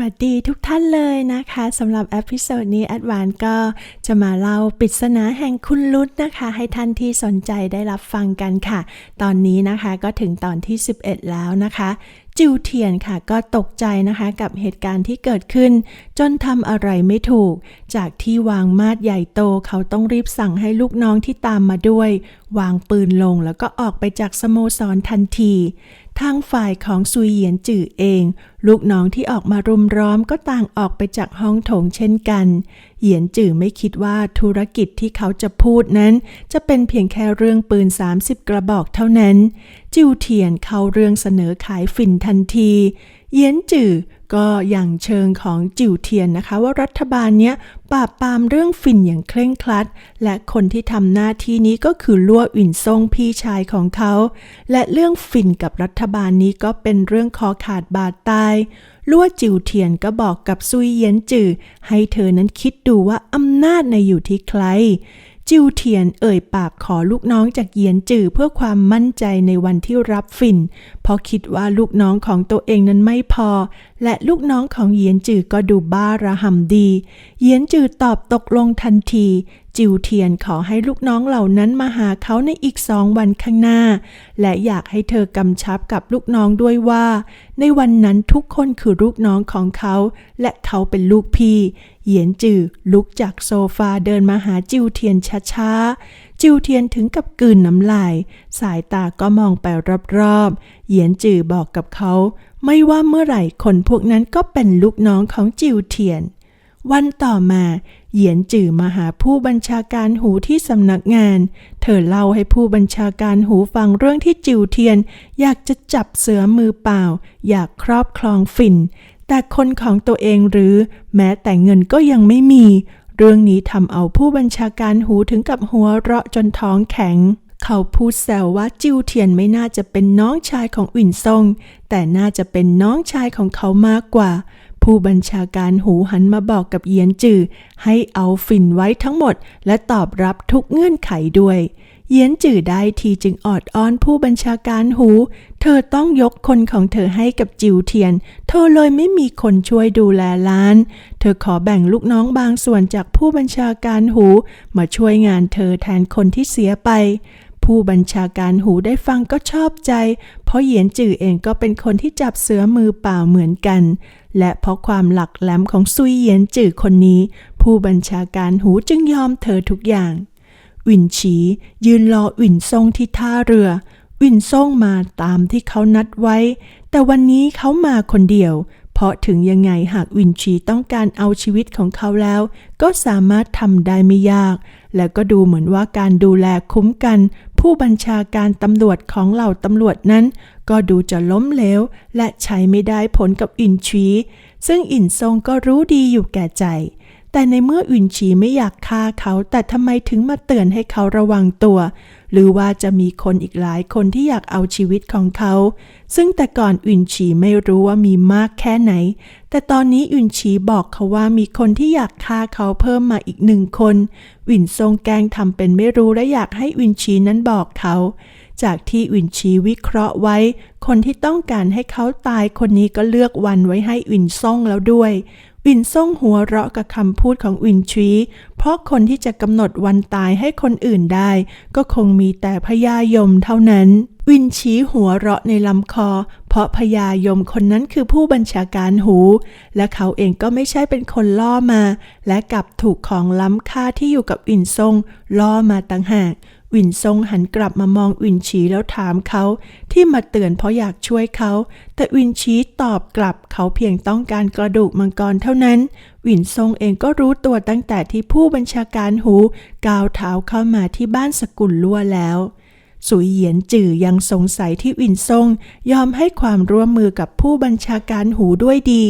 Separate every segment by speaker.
Speaker 1: วัสดีทุกท่านเลยนะคะสำหรับเอพิโซดนี้แอดวานก็จะมาเล่าปริศนาแห่งคุณลุดนะคะ ให้ท่านที่สนใจได้รับฟังกันค่ะ ตอนนี้นะคะก็ถึงตอนที่ 11 แล้วนะคะ จิวเทียนค่ะก็ตกใจนะคะกับเหตุการณ์ที่เกิดขึ้น จนทำอะไรไม่ถูก จากที่วางมาดใหญ่โตเขาต้องรีบสั่งให้ลูกน้องที่ตามมาด้วย วางปืนลงแล้วก็ออกไปจากสโมสรทันที ทางฝ่ายของซุยเหยียนจื่อเอง ลูกน้องที่ออกมารุมร้อมก็ต่างออกไปจากห้องโถงเช่นกัน เหยียนจื่อไม่คิดว่าธุรกิจที่เขาจะพูดนั้น จะเป็นเพียงแค่เรื่องปืน 30 กระบอกเท่านั้น จิวเทียนเข้าเรื่องเสนอขายฝิ่นทันที เยียนจื่อก็อย่างเชิงของจิวเทียนนะคะ ว่ารัฐบาลเนี้ยปราบปรามเรื่องฝิ่นอย่างเคร่งครัด และคนที่ทำหน้าที่นี้ก็คือลั่วอิ่นซ่งพี่ชายของเขา และเรื่องฝิ่นกับรัฐบาลนี้ก็เป็นเรื่องคอขาดบาดตายลั่วจิวเทียนก็บอกกับซุยเยียนจื่อให้เธอนั้นคิดดูว่าอำนาจในอยู่ที่ใครจิวเทียนเอ่ยปากขอลูกน้องจากเยียนจือเพื่อความมั่นใจในวันที่รับฝิ่นเพราะคิดว่าลูกน้องของตัวเองนั้นไม่พอ และลูกน้องของเยียนจือก็ดูบ้าระห่ำดี เยียนจือตอบตกลงทันที จิวเทียนขอให้ลูกน้องเหล่านั้นมาหาเขาในอีกสองวันข้างหน้า และอยากให้เธอกำชับกับลูกน้องด้วยว่า ในวันนั้นทุกคนคือลูกน้องของเขา และเขาเป็นลูกพี่ เหยียนจือลุกจากโซฟาเดินมาหาจิวเทียนช้าๆ จิวเทียนถึงกับกลืนน้ำลาย สายตาก็มองไปรอบๆ เหยียนจือบอกกับเขา ไม่ว่าเมื่อไหร่คนพวกนั้นก็เป็นลูกน้องของจิวเทียน วันต่อมา เหยียนจื่อมาหาผู้บัญชาการหูที่สำนักงาน เธอเล่าให้ผู้บัญชาการหูฟังเรื่องที่จิวเทียน อยากจะจับเสือมือเปล่า อยากครอบครองฝิ่นแต่คนของตัวเองหรือ แม้แต่เงินก็ยังไม่มี เรื่องนี้ทำเอาผู้บัญชาการหูถึงกับหัวเราะจนท้องแข็ง เขาพูดแซวว่าจิวเทียนไม่น่าจะเป็นน้องชายของอุ่นซงแต่น่าจะเป็นน้องชายของเขามากกว่า ผู้บัญชาการหูหันมาบอกกับเยียนจือ ให้เอาฝิ่นไว้ทั้งหมด และตอบรับทุกเงื่อนไขด้วย เยียนจือได้ทีจึงออดอ้อนผู้บัญชาการหู เธอต้องยกคนของเธอให้กับจิวเทียน เธอเลยไม่มีคนช่วยดูแลร้าน เธอขอแบ่งลูกน้องบางส่วนจากผู้บัญชาการหู มาช่วยงานเธอแทนคนที่เสียไป ผู้บัญชาการหูได้ฟังก็ชอบใจ เพราะเหยียนจือเองก็เป็นคนที่จับเสือมือเปล่าเหมือนกัน และเพราะความหลักแหลมของซุยเหยียนจือคนนี้ ผู้บัญชาการหูจึงยอมเธอทุกอย่าง วินฉี ยืนรอวินซ่งที่ท่าเรือวินซ่งมาตามที่เขานัดไว้ แต่วันนี้เขามาคนเดียว เพราะถึงยังไงหากวินชีต้องการเอาชีวิตของเขาแล้ว ก็สามารถทำได้ไม่ยาก และก็ดูเหมือนว่าการดูแลคุ้มกัน ผู้บัญชาการตำรวจของเหล่าตำรวจนั้น ก็ดูจะล้มเหลวและใช้ไม่ได้ผลกับอินชีซึ่งอินซงก็รู้ดีอยู่แก่ใจ แต่ในเมื่ออินชีไม่อยากฆ่าเขา แต่ทำไมถึงมาเตือนให้เขาระวังตัว หรือว่าจะมีคนอีกหลายคนที่อยากเอาชีวิตของเขา ซึ่งแต่ก่อนอินชีไม่รู้ว่ามีมากแค่ไหน แต่ตอนนี้อินชีบอกเขาว่ามีคนที่อยากฆ่าเขาเพิ่มมาอีกหนึ่งคนวินทรงแกงทำเป็นไม่รู้และอยากให้วินชีนั้นบอกเขา จากที่วินชีวิเคราะห์ไว้ คนที่ต้องการให้เขาตายคนนี้ก็เลือกวันไว้ให้วินซ่งแล้วด้วย วินซ่งหัวเราะกับคำพูดของวินชีเพราะคนที่จะกำหนดวันตายให้คนอื่นได้ ก็คงมีแต่พญายมเท่านั้น วินชี้หัวเราะในลำคอ เพราะพญายมคนนั้นคือผู้บัญชาการหู และเขาเองก็ไม่ใช่เป็นคนล่อมา และกลับถูกของล้ำค่าที่อยู่กับวินซงล่อมาต่างหาก วินซงหันกลับมามองวินชีแล้วถามเขาที่มาเตือนเพราะอยากช่วยเขา แต่วินชีตอบกลับเขาเพียงต้องการกระดูกมังกรเท่านั้น วินซงเองก็รู้ตัวตั้งแต่ที่ผู้บัญชาการหูก้าวเท้าเข้ามาที่บ้านสกุลลั่วแล้วสุยเหยียนจื่อยังสงสัยที่วินซงยอมให้ความร่วมมือกับผู้บัญชาการหูด้วยดี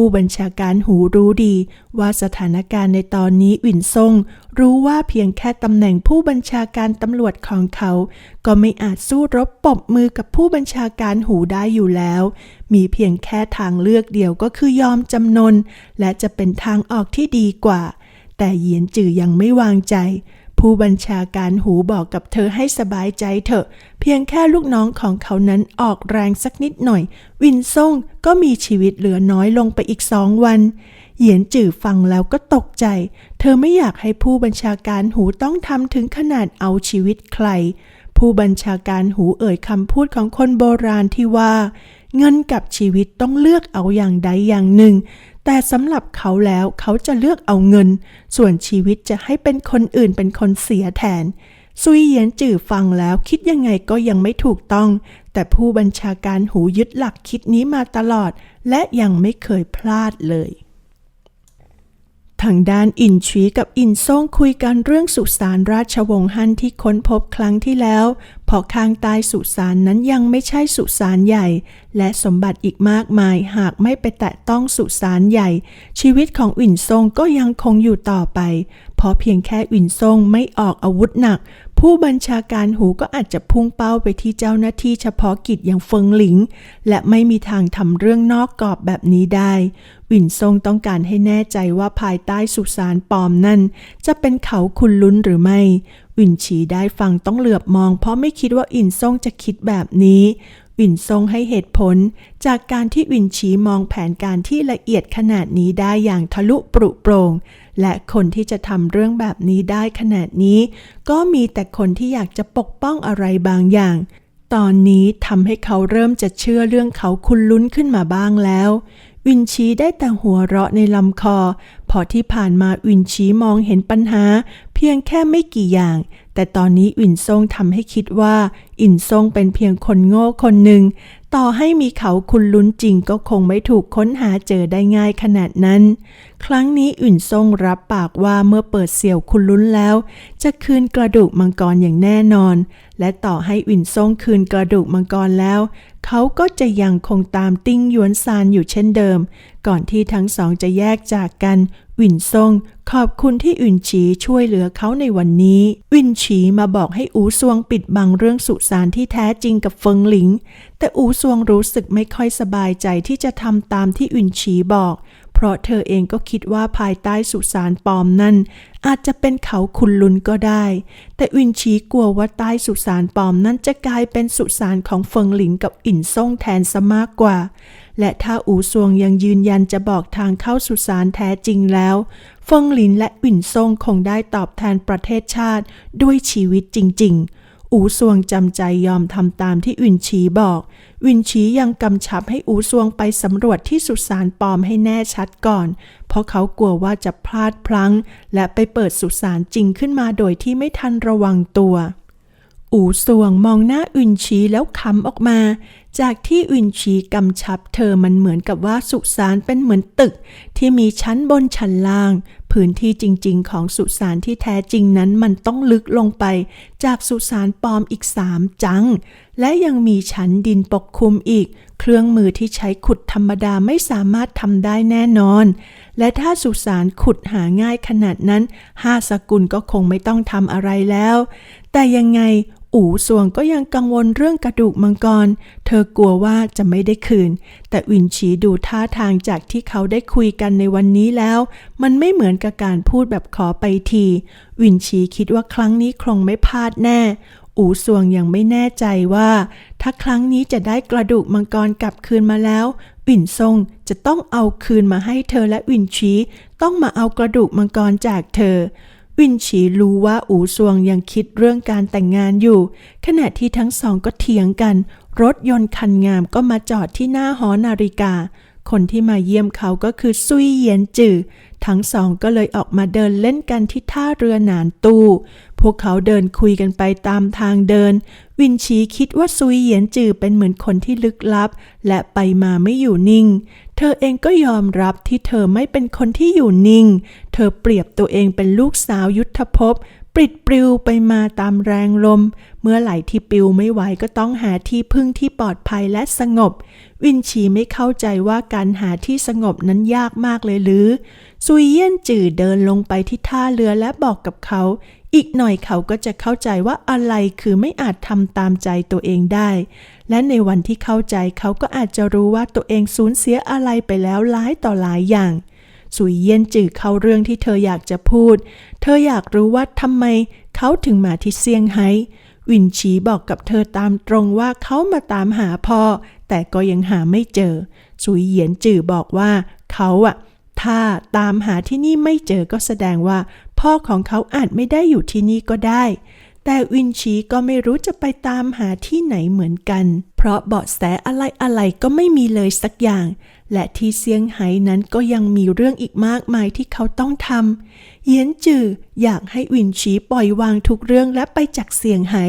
Speaker 1: ผู้บัญชาการหูรู้ดีว่าสถานการณ์ในตอนนี้วินซงรู้ว่าเพียงแค่ตำแหน่งผู้บัญชาการตำรวจของเขา ก็ไม่อาจสู้รบปบมือกับผู้บัญชาการหูได้อยู่แล้ว มีเพียงแค่ทางเลือกเดียวก็คือยอมจำนน และจะเป็นทางออกที่ดีกว่า แต่เหยียนจือยังไม่วางใจ ผู้บัญชาการหูบอกกับเธอให้สบายใจเถอะ เพียงแค่ลูกน้องของเขานั้นออกแรงสักนิดหน่อย วินซ่งก็มีชีวิตเหลือน้อยลงไปอีกสองวัน เหยียนจื่อฟังแล้วก็ตกใจ เธอไม่อยากให้ผู้บัญชาการหูต้องทำถึงขนาดเอาชีวิตใคร ผู้บัญชาการหูเอ่ยคำพูดของคนโบราณที่ว่า เงินกับชีวิตต้องเลือกเอาอย่างใดอย่างหนึ่ง แต่สำหรับเขาแล้วเขาจะเลือกเอาเงิน ส่วนชีวิตจะให้เป็นคนอื่นเป็นคนเสียแทน ซุยเหยียนจื่อฟังแล้วคิดยังไงก็ยังไม่ถูกต้อง แต่ผู้บัญชาการหูยึดหลักคิดนี้มาตลอด และยังไม่เคยพลาดเลย ทางด้านอินชีกับอินซ่งคุยกันเรื่องสุสานราชวงศ์ฮั่นที่ค้นพบครั้งที่แล้วเพอข้างใต้สุสานนั้นยังไม่ใช่สุสานใหญ่ และสมบัติอีกมากมายหากไม่ไปแตะต้องสุสานใหญ่ ชีวิตของอินซ่งก็ยังคงอยู่ต่อไป เพราะเพียงแค่อินซ่งไม่ออกอาวุธหนัก ผู้บัญชาการหูก็อาจจะพุ่งเป้าไปที่เจ้าหน้าที่เฉพาะกิจอย่างเฟิงหลิง และไม่มีทางทำเรื่องนอกกรอบแบบนี้ได้วินซงต้องการให้แน่ใจว่าภายใต้สุสานปลอมนั่น จะเป็นเขาคุณลุ้นหรือไม่วินฉีได้ฟังต้องเหลือบมอง เพราะไม่คิดว่าอินซงจะคิดแบบนี้ วินซงให้เหตุผล จากการที่วินฉีมองแผนการที่ละเอียดขนาดนี้ได้อย่างทะลุปรุโปร่งและคนที่จะทำเรื่องแบบนี้ได้ขนาดนี้ ก็มีแต่คนที่อยากจะปกป้องอะไรบางอย่าง ตอนนี้ทำให้เขาเริ่มจะเชื่อเรื่องเขาคุณลุ้นขึ้นมาบ้างแล้ววินชีได้แต่หัวเราะในลำคอ พอที่ผ่านมาวินชีมองเห็นปัญหา เพียงแค่ไม่กี่อย่าง แต่ตอนนี้อินซงทำให้คิดว่า อินซงเป็นเพียงคนโง่คนหนึ่ง ต่อให้มีเขาคุณลุ้นจริงก็คงไม่ถูกค้นหาเจอได้ง่ายขนาดนั้นครั้งนี้อื่นซงรับปากว่าเมื่อเปิดเสี่ยวคุณลุ้นแล้ว จะคืนกระดูกมังกรอย่างแน่นอน และต่อให้อื่นซงคืนกระดูกมังกรแล้ว เขาก็จะยังคงตามติ้งหยวนซานอยู่เช่นเดิม ก่อนที่ทั้งสองจะแยกจากกันวินซงขอบคุณที่อื่นฉีช่วยเหลือเขาในวันนี้ วินฉีมาบอกให้อูซวงปิดบังเรื่องสุสานที่แท้จริงกับเฟิงหลิง แต่อูซวงรู้สึกไม่ค่อยสบายใจที่จะทำตามที่อื่นฉีบอก เพราะเธอเองก็คิดว่าภายใต้สุสานปลอมนั้น อาจจะเป็นเขาคุณลุนก็ได้ แต่วินชีกลัวว่าใต้สุสานปลอมนั้นจะกลายเป็นสุสานของเฟิงหลิงกับอินซ่งแทนซะมากกว่า และถ้าอูซวงยังยืนยันจะบอกทางเข้าสุสานแท้จริงแล้วเฟิงหลินและวินซ่งคงได้ตอบแทนประเทศชาติด้วยชีวิตจริง ๆ อูซวงจำใจยอมทำตามที่วินชีบอก วินชียังกำชับให้อูซวงไปสำรวจที่สุสานปลอมให้แน่ชัดก่อน เพราะเขากลัวว่าจะพลาดพลั้ง และไปเปิดสุสานจริงขึ้นมาโดยที่ไม่ทันระวังตัว อูซวงมองหน้าอุนชีแล้วขำออกมา จากที่อุนชีกำชับเธอมันเหมือนกับว่าสุสานเป็นเหมือนตึก ที่มีชั้นบนชั้นล่าง พื้นที่จริง ๆ ของสุสานที่แท้จริงนั้นมันต้องลึกลงไป จากสุสานปลอมอีกสามจัง และยังมีชั้นดินปกคลุมอีก เครื่องมือที่ใช้ขุดธรรมดาไม่สามารถทำได้แน่นอน และถ้าสุสานขุดหาง่ายขนาดนั้นห้าสกุลก็คงไม่ต้องทำอะไรแล้ว แต่ยังไง อู่สวงก็ยังกังวลเรื่องกระดูกมังกร เธอกลัวว่าจะไม่ได้คืน แต่วินฉีดูท่าทางจากที่เขาได้คุยกันในวันนี้แล้ว มันไม่เหมือนกับการพูดแบบขอไปทีวินฉีคิดว่าครั้งนี้คงไม่พลาดแน่ อูซวงยังไม่แน่ใจว่า ถ้าครั้งนี้จะได้กระดูกมังกรกลับคืนมาแล้ววินซงจะต้องเอาคืนมาให้เธอและวินชีต้องมาเอากระดูกมังกรจากเธอ วินฉีรู้ว่าอูซวงยังคิดเรื่องการแต่งงานอยู่ ขณะที่ทั้งสองก็เถียงกัน รถยนต์คันงามก็มาจอดที่หน้าหอนาฬิกา คนที่มาเยี่ยมเขาก็คือซุยเยียนจือทั้งสองก็เลยออกมาเดินเล่นกันที่ท่าเรือหนานตู พวกเขาเดินคุยกันไปตามทางเดิน วินชีคิดว่าซุยเหยียนจือเป็นเหมือนคนที่ลึกลับ และไปมาไม่อยู่นิ่ง เธอเองก็ยอมรับที่เธอไม่เป็นคนที่อยู่นิ่ง เธอเปรียบตัวเองเป็นลูกสาวยุทธภพปลิดปลิวไปมาตามแรงลม เมื่อไหร่ที่ปลิวไม่ไหวก็ต้องหาที่พึ่งที่ปลอดภัยและสงบ วินชีไม่เข้าใจว่าการหาที่สงบนั้นยากมากเลยหรือซุยเยี่ยนจื่อเดินลงไปที่ท่าเรือและบอกกับเขา อีกหน่อยเขาก็จะเข้าใจว่าอะไรคือไม่อาจทำตามใจตัวเองได้ และในวันที่เข้าใจเขาก็อาจจะรู้ว่าตัวเองสูญเสียอะไรไปแล้วหลายต่อหลายอย่าง สุยเยียนจื่อเข้าเรื่องที่เธออยากจะพูด เธออยากรู้ว่าทำไมเขาถึงมาที่เซี่ยงไฮ้วินชีบอกกับเธอตามตรงว่าเขามาตามหาพ่อ แต่ก็ยังหาไม่เจอ สุยเหยียนจื่อบอกว่าเขาอะ ถ้าตามหาที่นี่ไม่เจอก็แสดงว่า พ่อของเขาอาจไม่ได้อยู่ที่นี่ก็ได้ แต่วินชีก็ไม่รู้จะไปตามหาที่ไหนเหมือนกัน เพราะเบาะแสอะไรอะไรๆก็ไม่มีเลยสักอย่าง และที่เซียงไฮ้นั้นก็ยังมีเรื่องอีกมากมายที่เขาต้องทำเยียนจืออยากให้วินชีปล่อยวางทุกเรื่องและไปจากเซียงไฮ้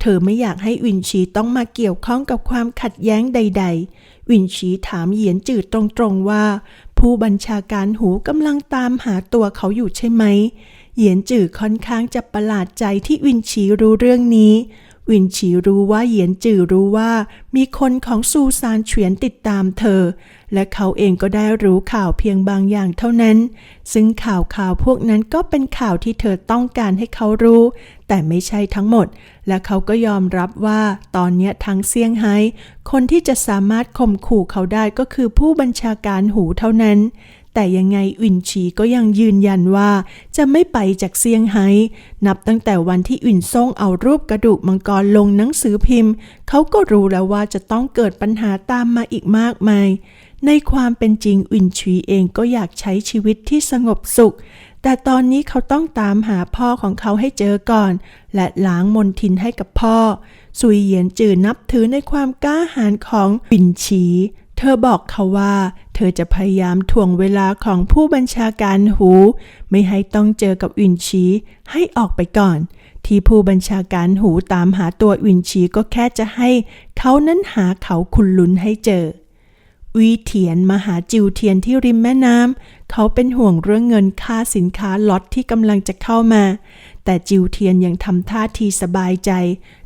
Speaker 1: เธอไม่อยากให้วินชีต้องมาเกี่ยวข้องกับความขัดแย้งใด ๆ วินชีถามเหยียนจือตรงๆว่า ผู้บัญชาการหูกำลังตามหาตัวเขาอยู่ใช่ไหม เหยียนจื่อค่อนข้างจะประหลาดใจที่วินชีรู้เรื่องนี้ วินชีรู้ว่าเหยียนจื่อรู้ว่า มีคนของซูซานเฉียนติดตามเธอ และเขาเองก็ได้รู้ข่าวเพียงบางอย่างเท่านั้น ซึ่งข่าวข่าวพวกนั้นก็เป็นข่าวที่เธอต้องการให้เขารู้ แต่ไม่ใช่ทั้งหมด และเขาก็ยอมรับว่าตอนนี้ทั้งเซี่ยงไฮ้คนที่จะสามารถข่มขู่เขาได้ก็คือผู้บัญชาการหูเท่านั้นแต่ยังไงวินชีก็ยังยืนยันว่าจะไม่ไปจากเซี่ยงไฮ้ นับตั้งแต่วันที่วินซ่งเอารูปกระดูกมังกรลงหนังสือพิมพ์ เขาก็รู้แล้วว่าจะต้องเกิดปัญหาตามมาอีกมากมาย ในความเป็นจริงวินชีเองก็อยากใช้ชีวิตที่สงบสุข แต่ตอนนี้เขาต้องตามหาพ่อของเขาให้เจอก่อน และล้างมนทินให้กับพ่อสุยเหยียนจือนับถือในความกล้าหาญของวินชี เธอบอกเขาว่า เธอจะพยายามถ่วงเวลาของผู้บัญชาการหู ไม่ให้ต้องเจอกับวินชีให้ออกไปก่อนที่ผู้บัญชาการหูตามหาตัววินชีก็แค่จะให้ เขานั้นหาเขาคุณลุนให้เจอ วีเทียนมาหาจิวเทียนที่ริมแม่น้ำเขาเป็นห่วงเรื่องเงินค่าสินค้าล็อตที่กำลังจะเข้ามา แต่จิวเทียนยังทำท่าทีสบายใจ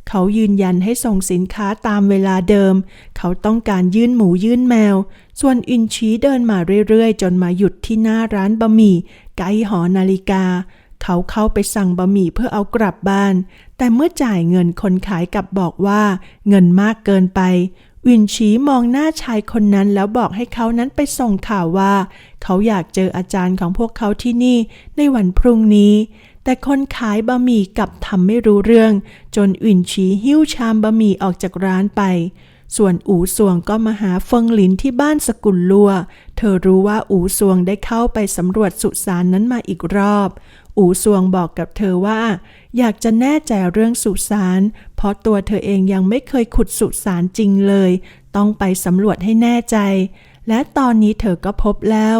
Speaker 1: เขายืนยันให้ส่งสินค้าตามเวลาเดิม เขาต้องการยื่นหมูยื่นแมว ส่วนอินชีเดินมาเรื่อยๆ จนมาหยุดที่หน้าร้านบะหมี่ไกด์หอนาฬิกา เขาเข้าไปสั่งบะหมี่เพื่อเอากลับบ้าน แต่เมื่อจ่ายเงินคนขายกลับบอกว่า เงินมากเกินไป วินชีมองหน้าชายคนนั้นแล้วบอกให้เขานั้นไปส่งข่าวว่า เขาอยากเจออาจารย์ของพวกเขาที่นี่ในวันพรุ่งนี้ แต่คนขายบะหมี่กลับทำไม่รู้เรื่อง จนวินชีหิ้วชามบะหมี่ออกจากร้านไป ส่วนอูสวงก็มาหาเฟิงหลินที่บ้านสกุลลัว เธอรู้ว่าอูสวงได้เข้าไปสำรวจสุสานนั้นมาอีกรอบ อูสวงบอกกับเธอว่า อยากจะแน่ใจเรื่องสุสานเพราะตัวเธอเองยังไม่เคยขุดสุสานจริงเลย ต้องไปสำรวจให้แน่ใจ และตอนนี้เธอก็พบแล้ว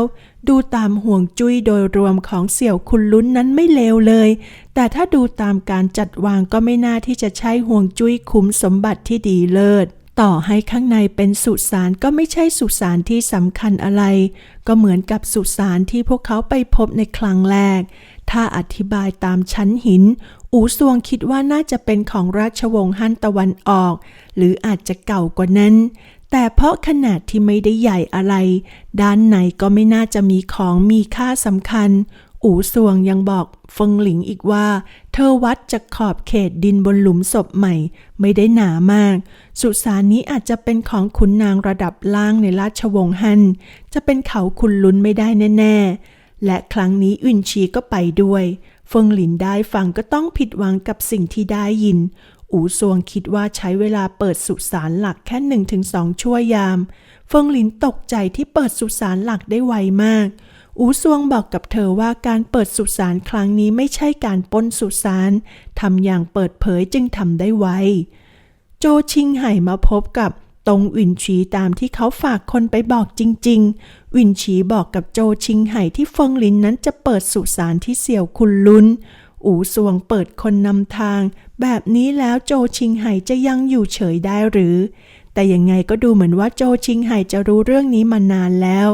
Speaker 1: ดูตามห่วงจุ้ยโดยรวมของเสี่ยวคุณลุ้นนั้นไม่เลวเลย แต่ถ้าดูตามการจัดวางก็ไม่น่าที่จะใช่ห่วงจุ้ยคุ้มสมบัติที่ดีเลิศต่อให้ข้างในเป็นสุสานก็ไม่ใช่สุสานที่สำคัญอะไร ก็เหมือนกับสุสานที่พวกเขาไปพบในครั้งแรก ถ้าอธิบายตามชั้นหิน อูซวงคิดว่าน่าจะเป็นของราชวงศ์ฮั่นตะวันออก หรืออาจจะเก่ากว่านั้น แต่เพราะขนาดที่ไม่ได้ใหญ่อะไร ด้านในก็ไม่น่าจะมีของมีค่าสำคัญ อูซวงยังบอกฟงหลิงอีกว่า เธอวัดจากขอบเขตดินบนหลุมศพใหม่ ไม่ได้หนามาก สุสานนี้อาจจะเป็นของขุนนางระดับล่างในราชวงศ์ฮั่นจะเป็นเขาคุณลุนไม่ได้แน่ๆ และครั้งนี้อุนชีก็ไปด้วยเฟิงหลินได้ฟังก็ต้องผิดหวังกับสิ่งที่ได้ยิน อูซวงคิดว่าใช้เวลาเปิดสุสานหลักแค่หนึ่งถึงสองชั่วยาม เฟิงหลินตกใจที่เปิดสุสานหลักได้ไวมาก อูซวงบอกกับเธอว่าการเปิดสุสานครั้งนี้ไม่ใช่การป้นสุสานทำอย่างเปิดเผยจึงทำได้ไว โจชิงไห่มาพบกับ ตรงวินชีตามที่เขาฝากคนไปบอกจริง ๆ วินชีบอกกับโจชิงไห่ที่เฟิงลินนั้นจะเปิดสุสานที่เสี่ยวคุณลุนอูสวงเปิดคนนำทาง แบบนี้แล้วโจชิงไห่จะยังอยู่เฉยได้หรือ แต่ยังไงก็ดูเหมือนว่าโจชิงไห่จะรู้เรื่องนี้มานานแล้ว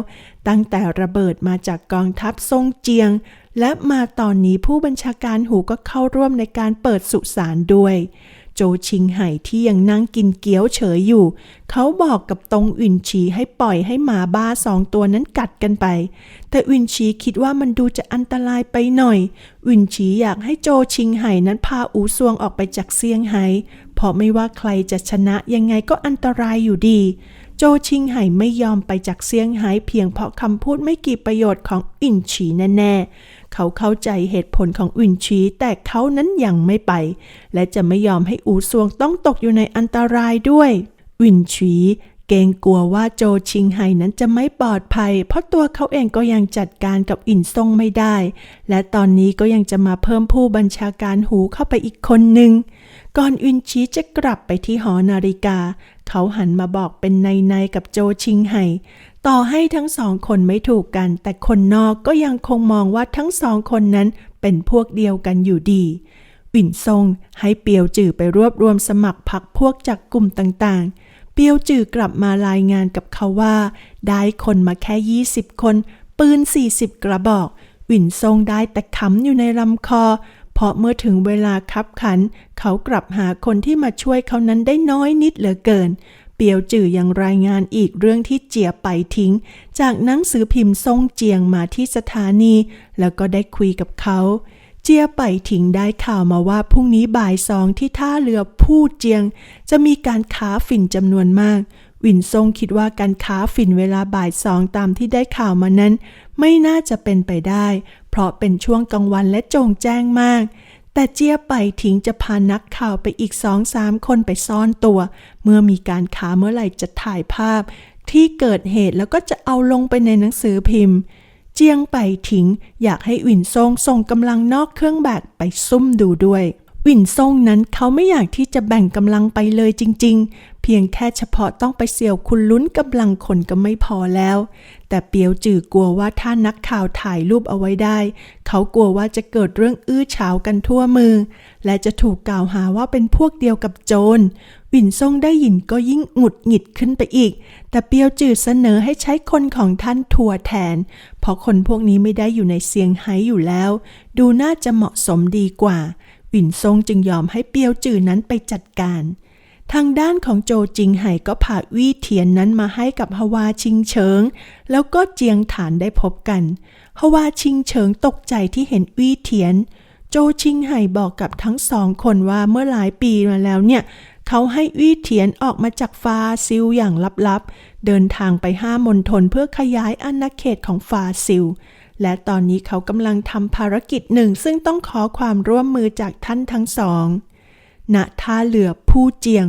Speaker 1: ตั้งแต่ระเบิดมาจากกองทัพซงเจียง และมาตอนนี้ผู้บัญชาการหูก็เข้าร่วมในการเปิดสุสานด้วย โจชิงไห่ที่ยังนั่งกินเกี๊ยวเฉยอยู่ เขาบอกกับตงอินชีให้ปล่อยให้หมาบ้าสองตัวนั้นกัดกันไป แต่วินชีคิดว่ามันดูจะอันตรายไปหน่อยวินชีอยากให้โจชิงไห่นั้นพาอูซวงออกไปจากเซี่ยงไฮ้เพราะไม่ว่าใครจะชนะยังไงก็อันตรายอยู่ดีโจชิงไห่ไม่ยอมไปจากเซี่ยงไฮ้เพียงเพราะคำพูดไม่กี่ประโยชน์ของอินชีแน่ เขาเข้าใจเหตุผลของวินชีแต่เขานั้นยังไม่ไป และจะไม่ยอมให้อูซวงต้องตกอยู่ในอันตรายด้วยวินชีเกรงกลัวว่าโจชิงไห่นั้นจะไม่ปลอดภัย เพราะตัวเขาเองก็ยังจัดการกับอินซงไม่ได้ และตอนนี้ก็ยังจะมาเพิ่มผู้บัญชาการหูเข้าไปอีกคนหนึ่งก่อนวินชีจะกลับไปที่หอนาฬิกา เขาหันมาบอกเป็นในในๆกับโจชิงไห่ ต่อให้ทั้งสองคนไม่ถูกกัน แต่คนนอกก็ยังคงมองว่าทั้งสองคนนั้นเป็นพวกเดียวกันอยู่ดีวินซงให้เปียวจื่อไปรวบรวมสมัครพรรคพวกจากกลุ่มต่างๆ เปียวจื่อกลับมารายงานกับเขาว่า ได้คนมาแค่ 20 คน ปืน 40 กระบอกวินซงได้แต่ขำอยู่ในลำคอ เพราะเมื่อถึงเวลาคับขัน เขากลับหาคนที่มาช่วยเขานั้นได้น้อยนิดเหลือเกิน ปียวจื่อยังรายงานอีกเรื่องที่เจียไปทิ้ง จากหนังสือพิมพ์ซ่งเจียงมาที่สถานี แล้วก็ได้คุยกับเขา เจียไปทิ้งได้ข่าวมาว่าพรุ่งนี้บ่ายสองที่ท่าเรือพูดเจียง จะมีการค้าฝิ่นจำนวนมาก วินซงคิดว่าการค้าฝิ่นเวลาบ่ายสองตามที่ได้ข่าวมานั้น ไม่น่าจะเป็นไปได้ เพราะเป็นช่วงกลางวันและโจงแจ้งมาก แต่เจียไปถิงจะพานักข่าวไปอีกสองสามคนไปซ่อนตัว เมื่อมีการค้าเมื่อไหร่จะถ่ายภาพ ที่เกิดเหตุแล้วก็จะเอาลงไปในหนังสือพิมพ์ เจียงไปถิงอยากให้วินซงส่งกำลังนอกเครื่องแบบไปซุ่มดูด้วยวินซงนั้นเขาไม่อยากที่จะแบ่งกำลังไปเลยจริงๆ เพียงแค่เฉพาะต้องไปเสี่ยวคุณลุ้นกำลังคนก็ไม่พอแล้ว แต่เปียวจือกลัวว่าถ้านักข่าวถ่ายรูปเอาไว้ได้ เขากลัวว่าจะเกิดเรื่องอื้อฉาวกันทั่วเมือง และจะถูกกล่าวหาว่าเป็นพวกเดียวกับโจรวินซงได้ยินก็ยิ่งหงุดหงิดขึ้นไปอีก แต่เปียวจือเสนอให้ใช้คนของท่านทัวแทน เพราะคนพวกนี้ไม่ได้อยู่ในเซียงไฮ้อยู่แล้ว ดูน่าจะเหมาะสมดีกว่าวินซงจึงยอมให้เปียวจือนั้นไปจัดการ ทางด้านของโจจิงไห่ก็พาวี่เทียนนั้นมาให้กับฮวาชิงเฉิง แล้วก็เจียงฐานได้พบกันฮวาชิงเฉิงตกใจที่เห็นวี่เทียน โจชิงไห่บอกกับทั้งสองคนว่าเมื่อหลายปีมาแล้วเนี่ยเขาให้วี่เทียนออกมาจากฟาซิลอย่างลับๆ เดินทางไปห้ามณฑลเพื่อขยายอาณาเขตของฟาซิล และตอนนี้เขากำลังทำภารกิจหนึ่งซึ่งต้องขอความร่วมมือจากท่านทั้งสอง ณท่าเรือผู้เจียง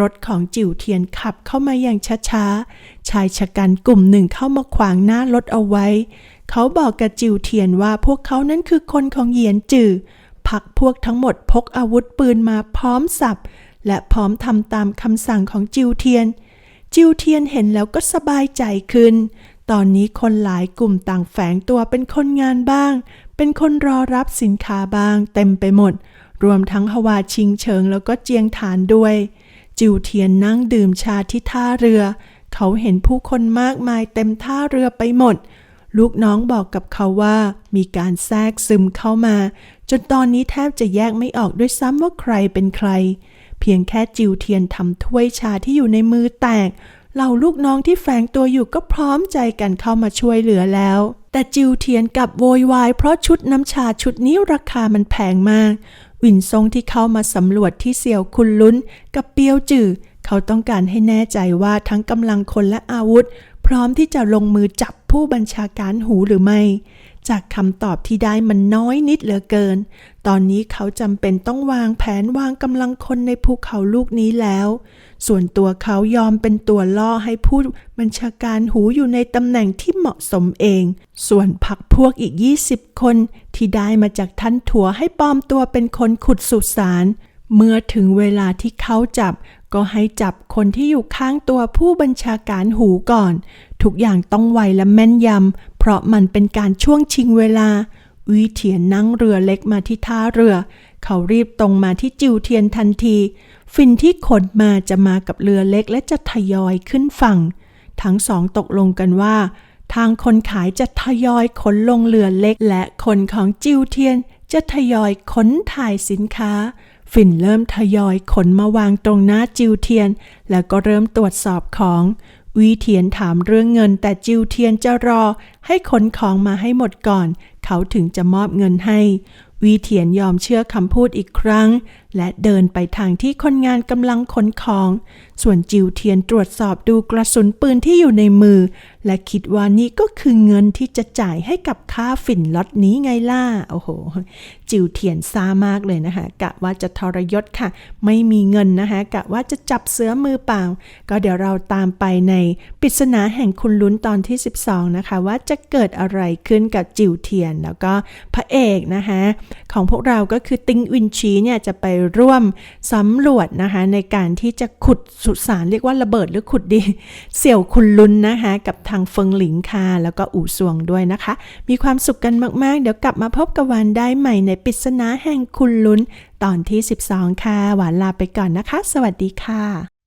Speaker 1: รถของจิ๋วเทียนขับเข้ามาอย่างช้าๆ ชายชะกันกลุ่มหนึ่งเข้ามาขวางหน้ารถเอาไว้ เขาบอกกับจิ๋วเทียนว่าพวกเขานั้นคือคนของเหยียนจือพักพวกทั้งหมดพกอาวุธปืนมาพร้อมสับ และพร้อมทำตามคำสั่งของจิวเทียน จิวเทียนเห็นแล้วก็สบายใจขึ้น ตอนนี้คนหลายกลุ่มต่างแฝงตัวเป็นคนงานบ้าง เป็นคนรอรับสินค้าบ้าง เต็มไปหมด รวมทั้งฮวาชิงเฉิงแล้วก็เจียงฐานด้วย จิวเทียนนั่งดื่มชาที่ท่าเรือ เขาเห็นผู้คนมากมายเต็มท่าเรือไปหมด ลูกน้องบอกกับเขาว่ามีการแทรกซึมเข้ามา จนตอนนี้แทบจะแยกไม่ออกด้วยซ้ำว่าใครเป็นใคร เพียงแค่จิวเทียนทำถ้วยชาที่อยู่ในมือแตกเหล่าลูกน้องที่แฝงตัวอยู่ก็พร้อมใจกันเข้ามาช่วยเหลือแล้ว แต่จิวเทียนกับโวยวายเพราะชุดน้ำชาชุดนี้ราคามันแพงมาก วินซงที่เข้ามาสำรวจที่เสี่ยวคุณลุ้น กับเปียวจือเขาต้องการให้แน่ใจว่าทั้งกำลังคนและอาวุธ พร้อมที่จะลงมือจับผู้บัญชาการหูหรือไม่ จากคำตอบที่ได้มันน้อยนิดเหลือเกิน ตอนนี้เขาจำเป็นต้องวางแผนวางกำลังคนในภูเขาลูกนี้แล้ว ส่วนตัวเขายอมเป็นตัวล่อให้ผู้บัญชาการหูอยู่ในตำแหน่งที่เหมาะสมเอง ส่วนพักพวกอีก 20 คนที่ได้มาจากท่านถัวให้ปลอมตัวเป็นคนขุดสุสานเมื่อถึงเวลาที่เขาจับ ก็ให้จับคนที่อยู่ข้างตัวผู้บัญชาการหูก่อน ทุกอย่างต้องไวและแม่นยำ เพราะมันเป็นการช่วงชิงเวลา วิเทียนนั่งเรือเล็กมาที่ท่าเรือ เขารีบตรงมาที่จิวเทียนทันที ฟินที่ขนมาจะมากับเรือเล็กและจะทยอยขึ้นฝั่ง ทั้งสองตกลงกันว่า ทางคนขายจะทยอยขนลงเรือเล็ก และคนของจิวเทียนจะทยอยขนถ่ายสินค้าฟินเริ่มทยอยขนมาวางตรงหน้าจิวเทียน แล้วก็เริ่มตรวจสอบของ วีเทียนถามเรื่องเงินแต่จิวเทียนจะรอ ให้ขนของมาให้หมดก่อน เขาถึงจะมอบเงินให้ วีเทียนยอมเชื่อคำพูดอีกครั้ง และเดินไปทางที่คนงานกำลังขนของ ส่วนจิวเทียนตรวจสอบดูกระสุนปืนที่อยู่ในมือ และคิดว่านี่ก็คือเงินที่จะจ่ายให้กับค่าฝิ่นล็อตนี้ไงล่ะ โอ้โห จิวเทียนซ่ามากเลยนะคะ กะว่าจะทรยศค่ะ ไม่มีเงินนะคะ กะว่าจะจับเสือมือเปล่า ก็เดี๋ยวเราตามไปในปริศนาแห่งคุณลุ้นตอนที่ 12 นะคะ ว่าจะเกิดอะไรขึ้นกับจิวเทียน แล้วก็พระเอกนะคะของพวกเราก็คือติงวินชีเนี่ยจะไปร่วมสำรวจนะคะในการที่จะขุดสุสานเรียกว่าระเบิดหรือขุดดี เสี่ยวคุณลุนนะคะกับทางเฟิงหลิงคาแล้วก็อู่ซวงด้วยนะคะ มีความสุขกันมากๆ เดี๋ยวกลับมาพบกับวานได้ใหม่ในปริศนาแห่งคุณลุนตอนที่ 12 ค่ะ หวานลาไปก่อนนะคะ สวัสดีค่ะ